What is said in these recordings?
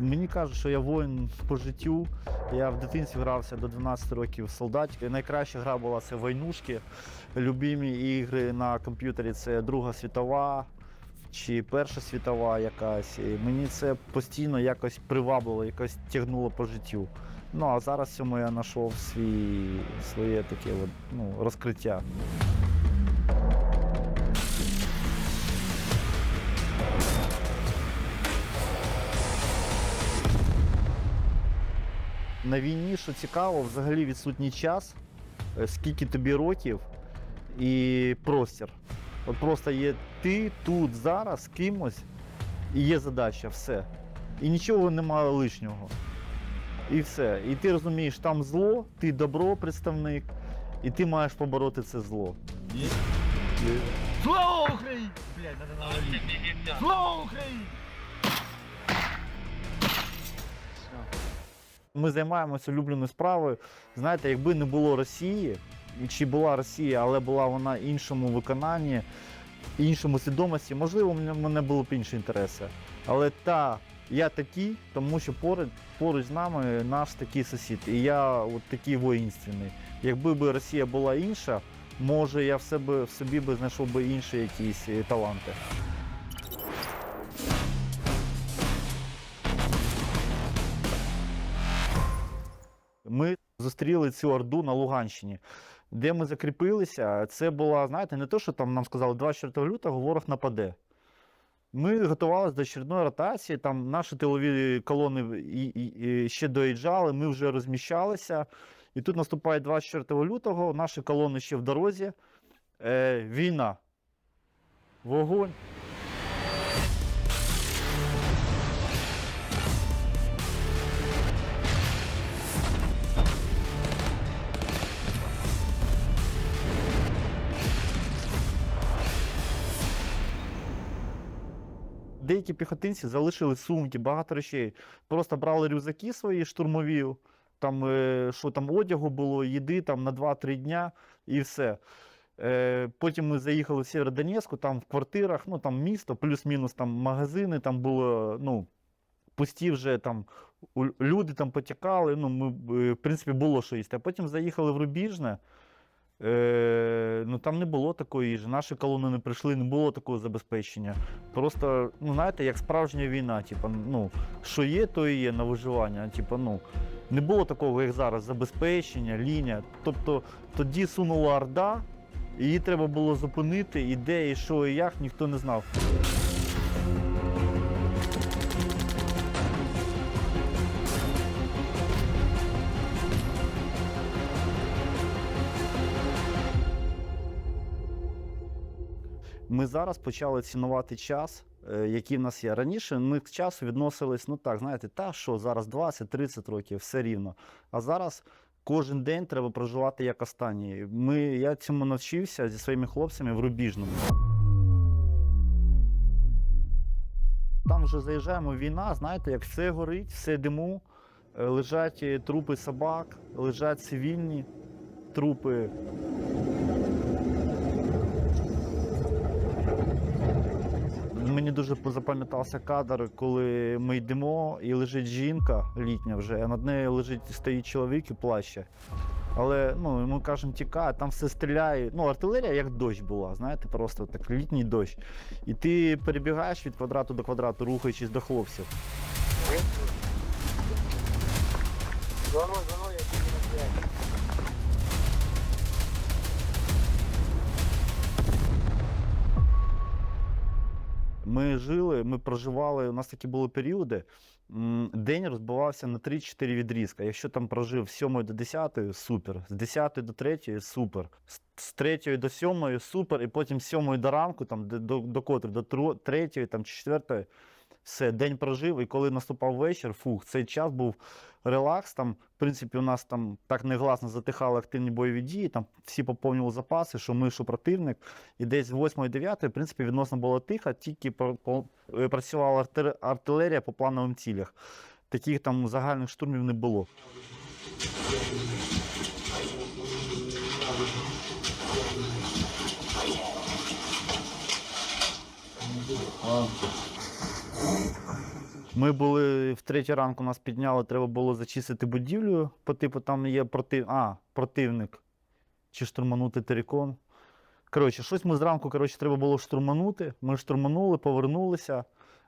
Мені кажуть, що я воїн по життю. Я в дитинстві грався до 12 років в солдаті. Найкраща гра була це войнушки. Любімі ігри на комп'ютері це Друга світова чи Перша світова якась. І мені це постійно якось привабило, якось тягнуло по життю. Ну а зараз в цьому я знайшов свій, своє таке от, ну, розкриття. На війні, що цікаво, взагалі відсутній час, е, скільки тобі років і простір. От просто є ти тут зараз з кимось, і є задача, все. І нічого немає лишнього. І все. І ти розумієш, там зло, ти добро представник, і ти маєш побороти це зло. Слава Україні! Блядь, надо навалить. Слава Україні! Ми займаємося улюбленою справою. Знаєте, якби не було Росії, чи була Росія, але була вона іншому виконанні, іншому свідомості, можливо, в мене- були б інші інтереси. Але та, я такий, тому що поруч, поруч з нами наш такий сусід. І я от такий воїнственний. Якби би Росія була інша, може я в себе в собі би знайшов би інші якісь е, таланти. Ми зустріли цю орду на Луганщині, де ми закріпилися. Це була, знаєте, не то, що там нам сказали 24 лютого ворог нападе. Ми готувалися до очередної ротації, там наші тилові колони і, і, і ще доїжджали, ми вже розміщалися. І тут наступає 24 лютого, наші колони ще в дорозі. Е, війна. Вогонь. Деякі піхотинці залишили сумки, багато речей. Просто брали рюкзаки свої штурмові, там, е, що там одягу було, їди там на 2-3 дня і все. Е, Потім ми заїхали в Сєвєродонецьку, там в квартирах, ну там місто, плюс-мінус там магазини, там було, ну, пусті вже там люди там потікали. Ну, ми, е, в принципі, було що їсти. А потім заїхали в Рубіжне. Е, ну там не було такої їжі. Наші колони не прийшли, не було такого забезпечення. Просто, ну знаєте, як справжня війна, типу, ну, що є, то і є на виживання. Типу, ну, не було такого, як зараз, забезпечення, лінія. Тобто тоді сунула Орда, її треба було зупинити, і де, і що, і як, ніхто не знав. Ми зараз почали цінувати час, е, який в нас є. Раніше ми к часу відносились, ну так, знаєте, та що зараз 20-30 років, все рівно. А зараз кожен день треба проживати як останній. Ми, я цьому навчився зі своїми хлопцями в Рубіжному. Там вже заїжджаємо війна, знаєте, як все горить, все диму, е, лежать е, трупи собак, лежать цивільні трупи. Мені дуже запам'ятався кадр, коли ми йдемо і лежить жінка літня вже, а над нею лежить стоїть чоловік і плаче. Але ну, ми кажемо, тікає, там все стріляє. Ну, артилерія як дощ була, знаєте, просто так літній дощ. І ти перебігаєш від квадрату до квадрату, рухаючись до хлопців. Звону, звону, Ми жили, ми проживали. У нас такі були періоди. День розбивався на 3-4 відрізка. Якщо там прожив з 7 до 10, супер. З 10 до 3 супер. З- З 3 до 7 супер. І потім з 7 до ранку, там, де- до, до котрої, до 3, там, чи 4, все, день прожив. І коли наступав вечір, фух, цей час був релакс. Там, в принципі, у нас там так негласно затихали активні бойові дії, там всі поповнювали запаси, що ми, що противник. І десь з 8-9, в принципі, відносно було тихо, тільки е, працювала артилерія по плановим цілях. Таких там загальних штурмів не було. Ми були в третій ранку, нас підняли, треба було зачистити будівлю, по типу там є проти... а, противник. Чи штурманути терикон. Коротше, щось ми зранку коротше, треба було штурманути. Ми штурманули, повернулися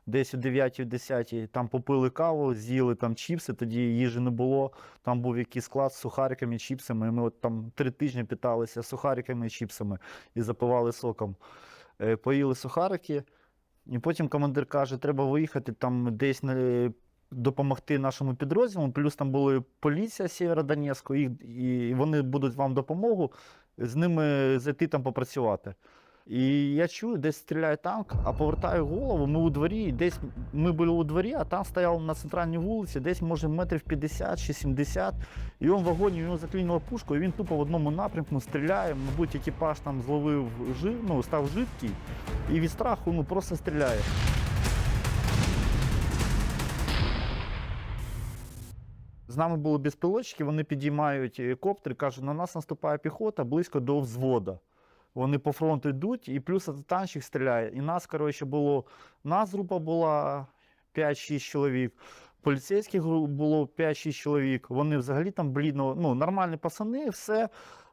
десь о 9-10, там попили каву, з'їли там чіпси, тоді їжі не було. Там був якийсь склад з сухариками чіпсами. І ми от там три тижні питалися сухариками і чіпсами і запивали соком. Е, Поїли сухарики, і потім командир каже, треба виїхати там десь на, допомогти нашому підрозділу. Плюс там була поліція Сєвєродонецьку, і вони будуть вам допомогу з ними зайти там попрацювати. І я чую, десь стріляє танк, а повертаю голову, ми у дворі, десь ми були у дворі, а там стояв на центральній вулиці, десь може метрів 50 чи 70. І він в вагоні, його заклінуло пушку, і він тупо в одному напрямку стріляє. Мабуть, екіпаж там зловив жив, ну, став жидкий, і від страху ну, просто стріляє. З нами були безпілотчики, вони підіймають е, коптер, кажуть, на нас наступає піхота близько до взвода. Вони по фронту йдуть, і плюс танчик стріляє. І нас, коротше, було. Нас група була 5-6 чоловік. Поліцейських було 5-6 чоловік. Вони взагалі там блідно, ну, нормальні пацани, все.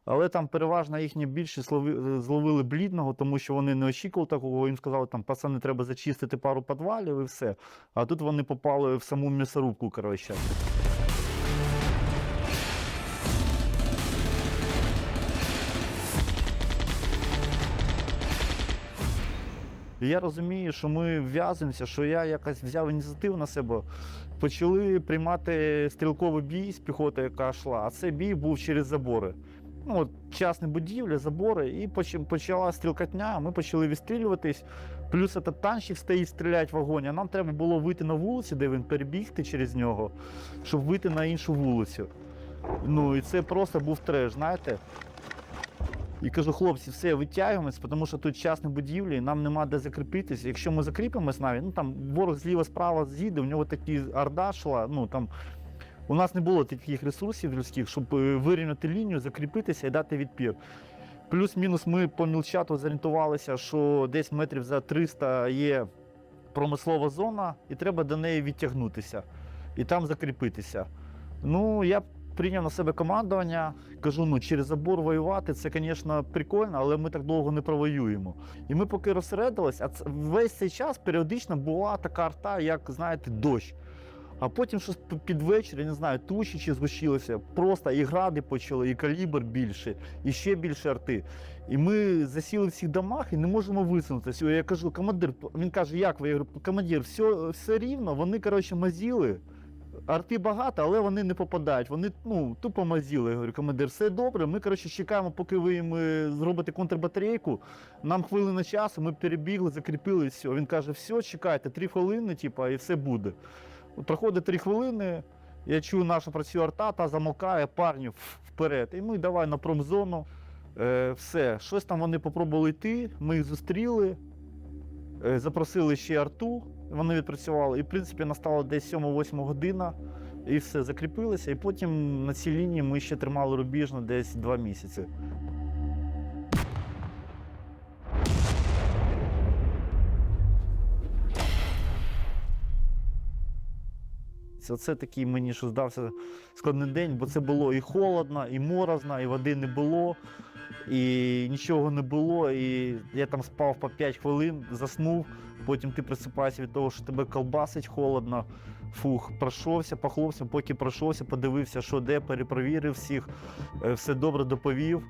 Але там переважно їхня більшість злови- зловили блідного, тому що вони не очікували такого. Їм сказали, там пацани, треба зачистити пару підвалів і все. А тут вони попали в саму м'ясорубку, коротше. І я розумію, що ми в'язуємося, що я якось взяв ініціативу на себе. Почали приймати стрілковий бій з піхотою, яка йшла, а цей бій був через забори. Ну, от, частні будівлі, забори, і почала стрілкатня, ми почали відстрілюватись. Плюс этот танчик стоїть, стріляють в вагоні. А нам треба було вийти на вулицю, де він перебігти через нього, щоб вийти на іншу вулицю. Ну і це просто був треш, знаєте. І кажу, хлопці, все, витягуємось, тому що тут частні будівлі, і нам нема де закріпитися. Якщо ми закріпимось навіть, ну там ворог зліва справа з'їде, у нього такі орда йшла. Ну там у нас не було таких ресурсів людських, щоб е, вирівняти лінію, закріпитися і дати відпір. Плюс-мінус ми по мілчату зорієнтувалися, що десь метрів за 300 є промислова зона, і треба до неї відтягнутися і там закріпитися. Ну, я прийняв на себе командування, кажу, ну через забор воювати, це, звісно, прикольно, але ми так довго не провоюємо. І ми поки розсередились, а весь цей час періодично була така арта, як знаєте, дощ. А потім щось під вечір, я не знаю, тучі чи згущилися, просто і гради почали, і калібр більше, і ще більше арти. І ми засіли в цих домах і не можемо висунутися. Я кажу, командир, він каже, як ви? Я говорю, командир, все, все рівно, вони, коротше, мазіли. Арти багато, але вони не попадають. Вони ну, тупо мазіли. Я говорю, командир, все добре. Ми коротше, чекаємо, поки ви їм е, зробите контрбатарейку. Нам хвилина часу, ми перебігли, закріпили і все. Він каже, все, чекайте, три хвилини, типа, і все буде. Проходить три хвилини, я чую, наша працює арта, та замовкає парню вперед. І ми давай на промзону. Е, все, щось там вони попробували йти, ми їх зустріли, е, запросили ще арту, вони відпрацювали. І, в принципі, настала десь 7-8 година, і все, закріпилися. І потім на цій лінії ми ще тримали рубіжно десь 2 місяці. Це такий мені що здався складний день, бо це було і холодно, і морозно, і води не було, і нічого не було. І я там спав по 5 хвилин, заснув. Потім ти просипаєшся від того, що тебе колбасить холодно. Фух, пройшовся по хлопцям, поки пройшовся, подивився, що де, перепровірив всіх, е, все добре доповів,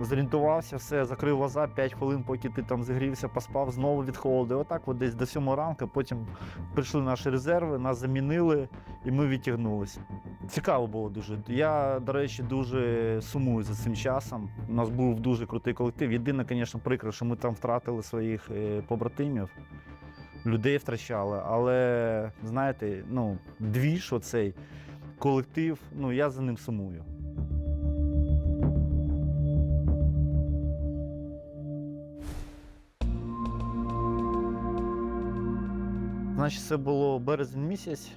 зорієнтувався, все, закрив глаза 5 хвилин, поки ти там зігрівся, поспав знову від холоду. І Отак, от десь до 7 ранку, потім прийшли наші резерви, нас замінили і ми відтягнулися. Цікаво було дуже. Я, до речі, дуже сумую за цим часом. У нас був дуже крутий колектив. Єдине, звісно, прикро, що ми там втратили своїх е, побратимів, людей втрачали. Але знаєте, ну, двіж оцей колектив, ну я за ним сумую. Значить, це було березень місяць,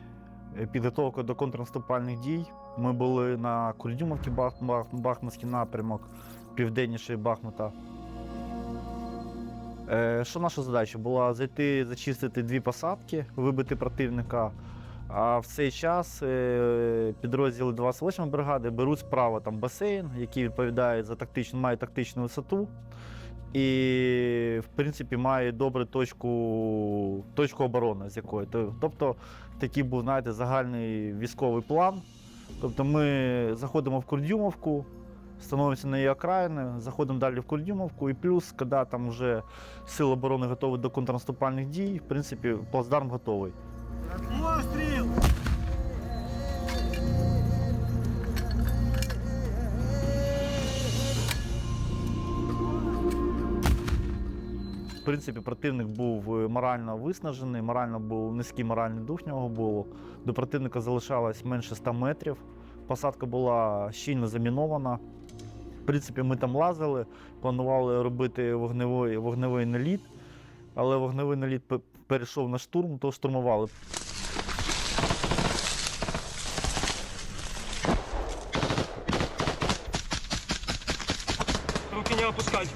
е, підготовка до контрнаступальних дій. Ми були на Бах, Бахмутський напрямок, південніше Бахмута. Е, Що наша задача була зайти, зачистити дві посадки, вибити противника. А в цей час е, підрозділи 28 бригади беруть справа там басейн, який відповідає за тактичну, має тактичну висоту. І, в принципі, має добру точку, точку оборони, з якої. Тобто, такий був, знаєте, загальний військовий план. Тобто ми заходимо в Курдюмовку, становимося на її окраїни, заходимо далі в Курдюмовку, і плюс, коли там вже сили оборони готові до контрнаступальних дій, в принципі, плацдарм готовий. Постріл! В принципі, противник був е, морально виснажений, морально був низький моральний дух нього було. До противника залишалось менше 100 метрів. Посадка була щільно замінована. В принципі, ми там лазили, планували робити вогневий, вогневий наліт, але вогневий наліт перейшов на штурм, то штурмували. Руки не опускать.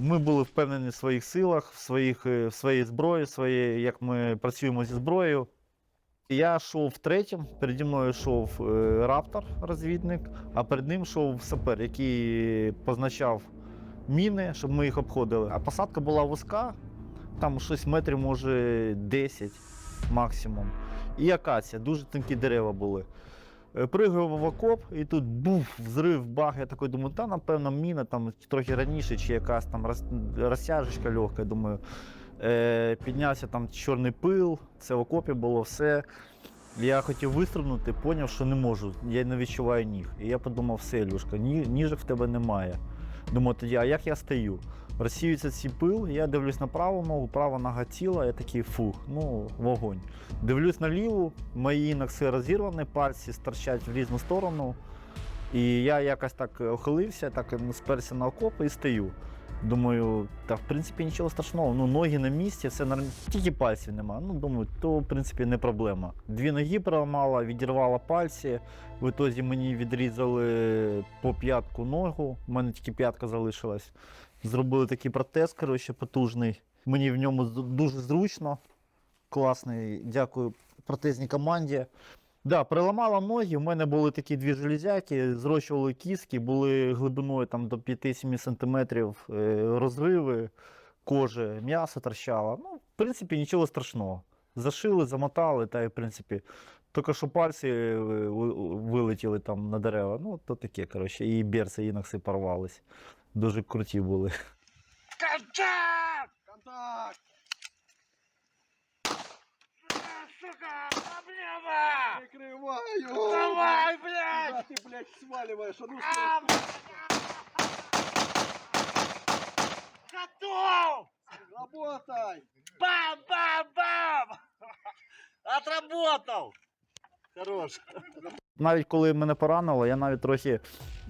Ми були впевнені в своїх силах, в, своїх, е, в своїй зброї, своєї, як ми працюємо зі зброєю. Я йшов третім, переді мною йшов е, раптор, розвідник, а перед ним йшов сапер, який позначав міни, щоб ми їх обходили. А посадка була вузька, там щось метрів, може, 10 максимум. І акація, дуже тонкі дерева були. Е, Пригаю в окоп, і тут буф, взрив, бах. Я такий думаю, та напевно міна там трохи раніше, чи якась там розтяжечка легка. Думаю, е, піднявся там чорний пил, це в окопі було все. Я хотів вистрибнути, поняв, що не можу. Я не відчуваю ніг. І я подумав, все, Ілюшка, ні, ніжок в тебе немає. Думаю, тоді, а як я стою? Розсіюється цей пил, я дивлюсь на праву ногу, права нога ціла, я такий фух, ну, вогонь. Дивлюсь на ліву, мої ногси розірвані, пальці стирчать в різну сторону. І я якось так охилився, так сперся на окоп і стою. Думаю, та в принципі нічого страшного. Ну, ноги на місці, все норм... тільки пальців нема. Ну, думаю, то в принципі не проблема. Дві ноги проламала, відірвала пальці. В ітозі мені відрізали по п'ятку ногу. У мене тільки п'ятка залишилась. Зробили такий протез, коротше, потужний. Мені в ньому дуже зручно. Класний. Дякую протезній команді. Да, переламала ноги. У мене були такі дві железяки, зрощували кіски, були глибиною там, до 5-7 см розриви кожи, м'ясо торчало. Ну, в принципі, нічого страшного. Зашили, замотали, та й в принципі. Тільки що пальці е, вилетіли там на дерева. Ну, то таке, коротше, і берці, і ногси порвались. Дуже круті були. Контакт! Контакт! Сука, проблема! Прикрываю! Давай, блядь! Куда ты, блядь, сваливаешь? А ну, А, Готов! работай! Бам-бам-бам! Отработал! Хорош. Навіть коли мене поранило, я навіть трохи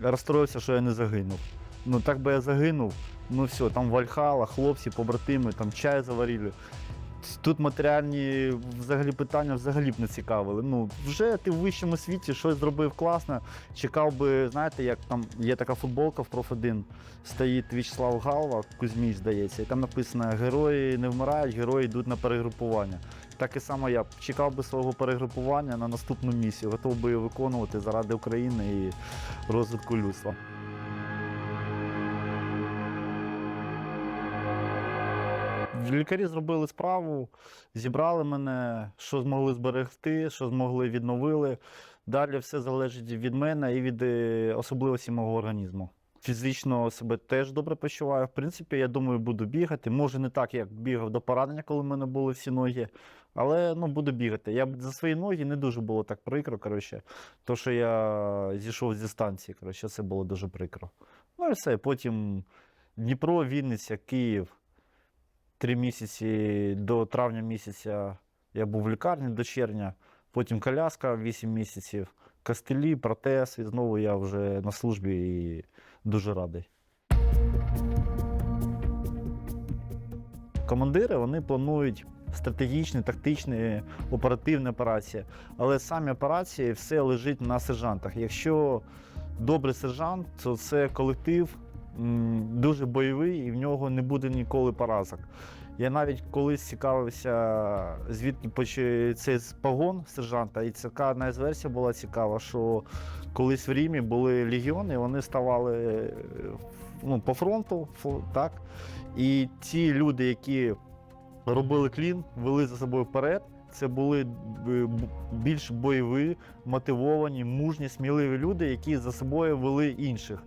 розстроївся, що я не загинув. Ну так би я загинув, ну все, там Вальхала, хлопці, побратими, там чай заварили. Тут матеріальні взагалі питання взагалі б не цікавили. Ну, вже ти в вищому світі щось зробив класно. Чекав би, знаєте, як там є така футболка в Проф 1, стоїть В'ячеслав Галва, Кузьміч, здається, і там написано Герої не вмирають, герої йдуть на перегрупування. Так і само я чекав би свого перегрупування на наступну місію, готов би її виконувати заради України і розвитку людства. Лікарі зробили справу, зібрали мене, що змогли зберегти, що змогли відновили. Далі все залежить від мене і від е, особливості мого організму. Фізично себе теж добре почуваю. В принципі, я думаю, буду бігати. Може, не так, як бігав до поранення, коли в мене були всі ноги. Але ну, буду бігати. Я за свої ноги не дуже було так прикро. Коротше, то, що я зійшов зі станції, коротше, це було дуже прикро. Ну і все. Потім Дніпро, Вінниця, Київ. Три місяці до травня місяця я був в лікарні до червня, потім коляска 8 місяців, костелі, протез, і знову я вже на службі і дуже радий. Командири вони планують стратегічні, тактичні, оперативні операції. Але самі операції все лежить на сержантах. Якщо добрий сержант, то це колектив дуже бойовий і в нього не буде ніколи поразок. Я навіть колись цікавився, звідки цей погон сержанта, і така одна з версій була цікава, що колись в Римі були легіони, вони ставали е, ну, по фронту, так? І ті люди, які робили клін, вели за собою вперед. Це були е, більш бойові, мотивовані, мужні, сміливі люди, які за собою вели інших.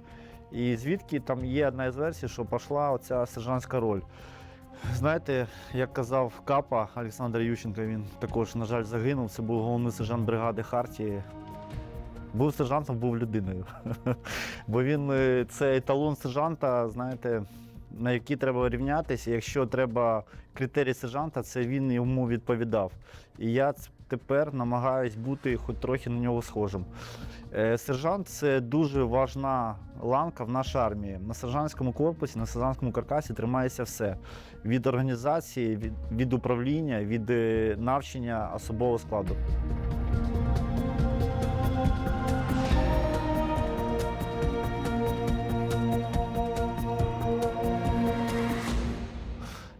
І звідки там є одна із версій, що пішла оця сержантська роль. Знаєте, як казав Капа Олександр Ющенко, він також, на жаль, загинув. Це був головний сержант бригади Хартії. Був сержантом, був людиною. Бо він е, це еталон сержанта, знаєте, на який треба рівнятися. Якщо треба критерій сержанта, це він йому відповідав. І я тепер намагаюсь бути хоч трохи на нього схожим. Е, Сержант це дуже важна ланка в нашій армії. На сержантському корпусі, на сержантському каркасі тримається все: від організації, від, від управління, від навчення навчання особового складу.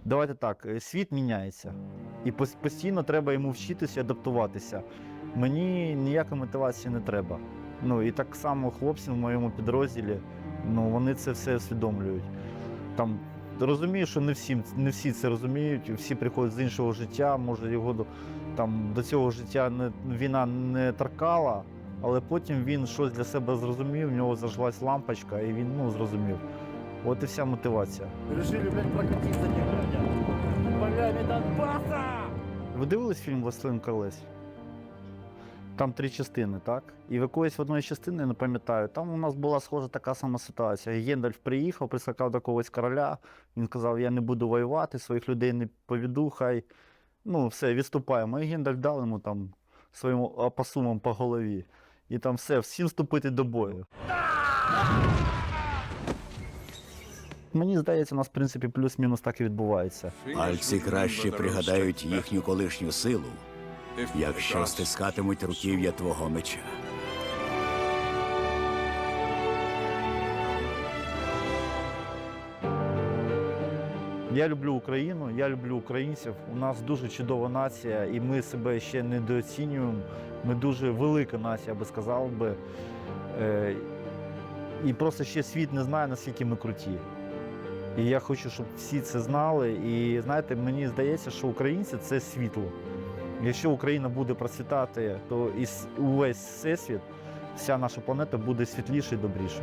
Давайте так, е, світ міняється, і постійно треба йому вчитися адаптуватися. Мені ніякої мотивації не треба. Ну і так само хлопці в моєму підрозділі, ну вони це все усвідомлюють. Там розумію, що не всі, не всі це розуміють, всі приходять з іншого життя, може його там, до цього життя не, війна не торкала, але потім він щось для себе зрозумів, в нього зажглась лампочка, і він ну, зрозумів. От і вся мотивація. Решили, блядь, прокатиться Полями Донбасса! Ви дивились фільм Властелин колес? Там три частини, так? І в якоїсь в одної частини, не пам'ятаю, там у нас була схожа така сама ситуація. Гендальф приїхав, прискакав до когось короля, він сказав, я не буду воювати, своїх людей не поведу, хай ну все, відступаємо. І Гендальф дав йому там своїм опасумом по голові. І там все, всім вступити до бою. Мені здається, у нас, в принципі, плюс-мінус так і відбувається. Пальці краще пригадають їхню колишню силу, якщо стискатимуть руків'я твого меча. Я люблю Україну, я люблю українців. У нас дуже чудова нація, і ми себе ще недооцінюємо. Ми дуже велика нація, я би сказав би. Е, І просто ще світ не знає, наскільки ми круті. І я хочу, щоб всі це знали. І знаєте, мені здається, що українці це світло. Якщо Україна буде процвітати, то і увесь всесвіт, вся наша планета буде світліше і добріше.